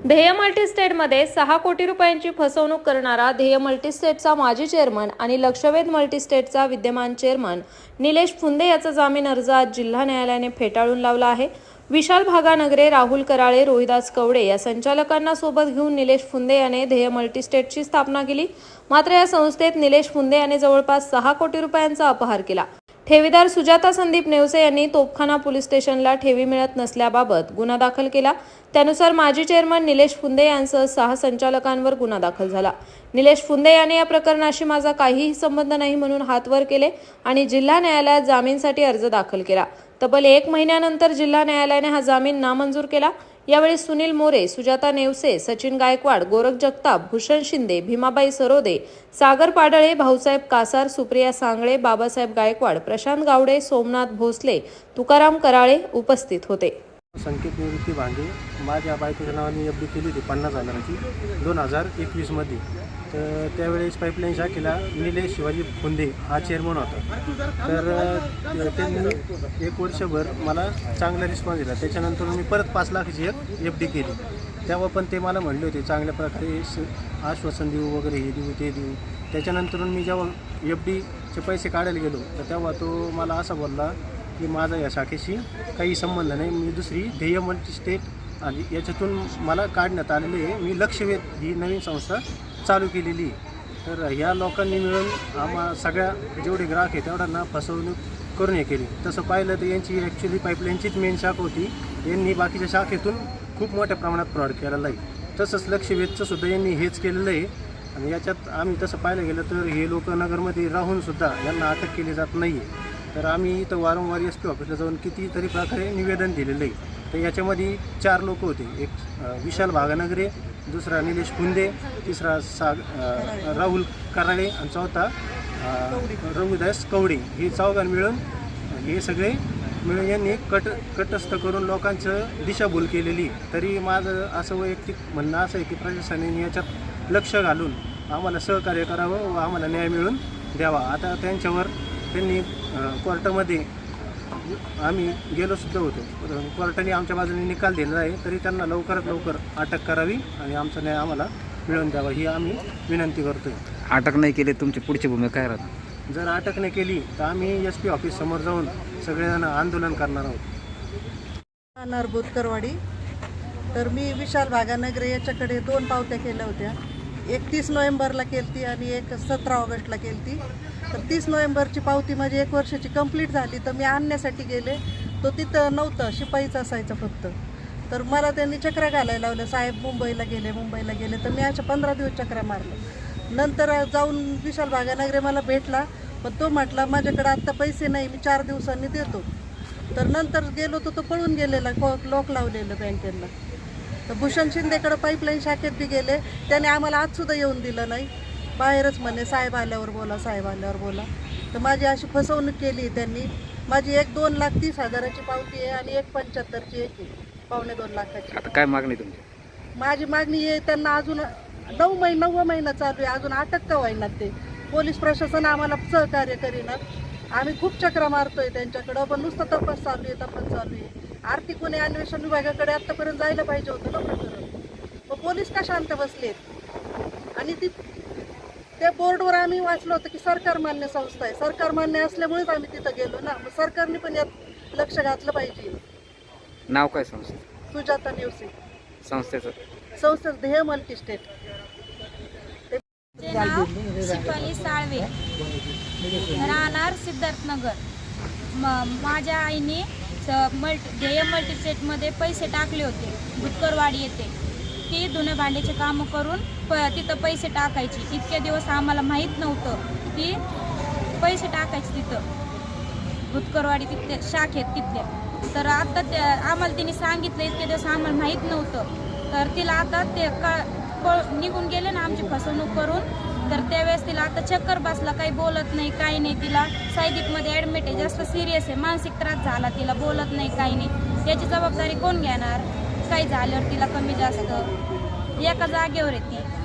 ध्येय मल्टीस्टेटमध्ये सहा कोटी रुपयांची फसवणूक करणारा ध्येय मल्टीस्टेटचा माजी चेअरमन आणि लक्षवेध मल्टीस्टेटचा विद्यमान चेअरमन निलेश फुंदे याचा जामीन अर्ज आज जिल्हा न्यायालयाने फेटाळून लावला आहे. विशाल भागानगरे राहुल कराळे रोहिदास कवडे या संचालकांना सोबत घेऊन निलेश फुंदे याने ध्येय मल्टीस्टेटची स्थापना केली. मात्र या संस्थेत निलेश फुंदे याने जवळपास सहा कोटी रुपयांचा अपहार केला. ठेवीदार सुजाता संदीप नेवसे यांनी तोपखाना पोलीस स्टेशनला ठेवी मिळत नसल्याबाबत गुन्हा दाखल केला. त्यानुसार माजी चेअरमन निलेश फुंदे यांसह सहा संचालकांवर गुन्हा दाखल झाला. निलेश फुंदे याने या प्रकरणाशी माझा काहीही संबंध नाही म्हणून हात वर केले आणि जिल्हा न्यायालयात जामीनसाठी अर्ज दाखल केला. तब्बल एक महिन्यानंतर जिल्हा न्यायालयाने हा जामीन नामंजूर केला. यावेळी सुनील मोरे सुजाता नेवसे सचिन गायकवाड गोरख जगताप भूषण शिंदे भीमाबाई सरोदे सागर पाडळे भाऊसाहेब कासार सुप्रिया सांगळे बाबासाहेब गायकवाड प्रशांत गावडे सोमनाथ भोसले तुकाराम कराळे उपस्थित होते. संकेत निवृत्ती भांगे. माझ्या बायकोच्या नावाने एफ डी केली होती पन्नास हजाराची दोन हजार एकवीसमध्ये तर त्यावेळेस पाईपलाईन शाखेला निलेश शिवाजी फुंदे हा चेअरमन होता. तर त्यांनी एक वर्षभर मला चांगला रिस्पॉन्स दिला. त्याच्यानंतर मी परत पाच लाखाची एक एफ डी केली. तेव्हा पण ते मला म्हणले होते चांगल्या प्रकारे आश्वासन देऊ वगैरे हे देऊ ते देऊ. त्याच्यानंतर मी जेव्हा एफ डीचे पैसे काढायला गेलो तर तेव्हा तो मला असा बोलला की माझा या शाखेशी काही संबंध नाही. मी दुसरी ध्येय मल्टी स्टेट आणि याच्यातून मला काढण्यात आलेले आहे. मी लक्षवेध ही नवीन संस्था चालू केलेली आहे. तर ह्या लोकांनी मिळून आम्हा सगळ्या जेवढे ग्राहक आहे तेवढ्यांना फसवणूक करून हे केली. तसं पाहिलं तर यांची ॲक्च्युली पाईपलाईनचीच मेन शाखा होती. यांनी बाकीच्या शाखेतून खूप मोठ्या प्रमाणात फ्रॉड केलेला आहे. तसंच लक्षवेधचं सुद्धा यांनी हेच केलेलं आहे. आणि याच्यात आम्ही तसं पाहायला गेलं तर हे लोक नगरमध्ये राहूनसुद्धा यांना अटक केली जात नाही आहे तर आम्ही इथं वारंवार एस पी ऑफिसला जाऊन कितीतरी प्रकारे निवेदन दिलेलं आहे. तर याच्यामध्ये चार लोक होते. एक विशाल भागानगरे दुसरा निलेश कुंदे तिसरा साग राहुल कराळे आणि चौथा रघुदास कवडे. हे चौघां मिळून हे सगळे मिळून यांनी कट कटस्थ करून लोकांचं दिशाभूल केलेली. तरी माझं असं वैयक्तिक म्हणणं असं आहे की प्रशासनाने याच्यात लक्ष घालून आम्हाला सहकार्य करावं व आम्हाला न्याय मिळून द्यावा. आता त्यांच्यावर त्यांनी कोर्टामध्ये आम्ही गेलो सुद्धा होतो. पण कोर्टाने आमच्या बाजूने निकाल दिलेला आहे तरी त्यांना लवकरात लवकर अटक करावी आणि आमचा न्याय आम्हाला मिळवून द्यावा ही आम्ही विनंती करतोय. अटक नाही केली तुमची पुढची भूमिका काय राहते जर अटक नाही केली तर आम्ही एस पी ऑफिस समोर जाऊन सगळेजण आंदोलन करणार आहोत. नरबूत करवाडी तर मी विशाल भागानगरे याच्याकडे दोन पावत्या केल्या होत्या. एक तीस नोव्हेंबरला केलती आणि एक सतरा ऑगस्टला केलती. तर तीस नोव्हेंबरची पावती माझी एक वर्षाची कंप्लीट झाली तर मी आणण्यासाठी गेले. तो तिथं नव्हतं शिपाईच असायचं फक्त. तर मला त्यांनी चक्रा घालायला लावलं. साहेब मुंबईला गेले मुंबईला गेले. तर मी अशा पंधरा दिवस चक्रा मारलं. नंतर जाऊन विशाल बागानगरे मला भेटला. पण तो म्हटला माझ्याकडे आत्ता पैसे नाही मी चार दिवसांनी देतो. तर नंतर गेलो तर तो पळून गेलेला लॉक लावलेलं बँकेला तर भूषण शिंदेकडे पाईपलाईन शाखेत बी गेले. त्याने आम्हाला आजसुद्धा येऊन दिलं नाही. बाहेरच म्हणे साहेब आल्यावर बोला साहेब आल्यावर बोला. तर माझी अशी फसवणूक केली त्यांनी. माझी एक दोन लाख तीस हजाराची पावती आहे आणि एक पंच्याहत्तरची एक आहे. पावणे दोन लाखाची. आता काय मागणी तुमची? माझी मागणी आहे त्यांना अजून नऊ महिना नववा महिना चालू आहे. अजून अटक का होईनात ते? पोलीस प्रशासन आम्हाला सहकार्य करीनात आम्ही खूप चक्रा मारतोय त्यांच्याकडं पण नुसतं तपास चालू आहे तपास चालू आहे. आर्थिक गुन्हे अन्वेषण विभागाकडे आतापर्यंत जायला पाहिजे होतं ना प्रकरण. मग पोलीस का शांत बसलेत? आणि ती त्या बोर्डवर आम्ही वाचलो होतं की सरकार मान्य संस्था आहे. सरकार मान्य असल्यामुळेच आम्ही तिथं गेलो ना. मग सरकारने पण यात लक्ष घातलं पाहिजे. नाव काय संस्थे? सुजाता नेवसे. संस्थेचं. संस्था ध्येय मल्टी स्टेट नाव शिपाली साळवे. राहणार सिद्धार्थनगर. म माझ्या आईने मल्टी मल्ट ध्येय मल्टीसेटमध्ये पैसे टाकले होते. भुतकरवाडी येते ती धुणे भांड्याचे कामं करून प तिथं पैसे टाकायची. इतके दिवस आम्हाला माहीत नव्हतं ती पैसे टाकायची तिथं. भुतकरवाडी तिथल्या शाखेत तिथल्या. तर आता त्या आम्हाला तिने सांगितलं इतके दिवस आम्हाला माहीत नव्हतं. तर तिला आता ते क निघून गेले ना आमची फसवणूक करून. तर त्यावेळेस तिला आता चक्कर बसला काही बोलत नाही काही नाही. तिला सायदिकमध्ये ॲडमिट आहे जास्त सिरियस आहे. मानसिक त्रास झाला तिला बोलत नाही काही नाही. याची जबाबदारी कोण घेणार? काही झाल्यावर तिला कमी जास्त. एका जागेवर आहे ती.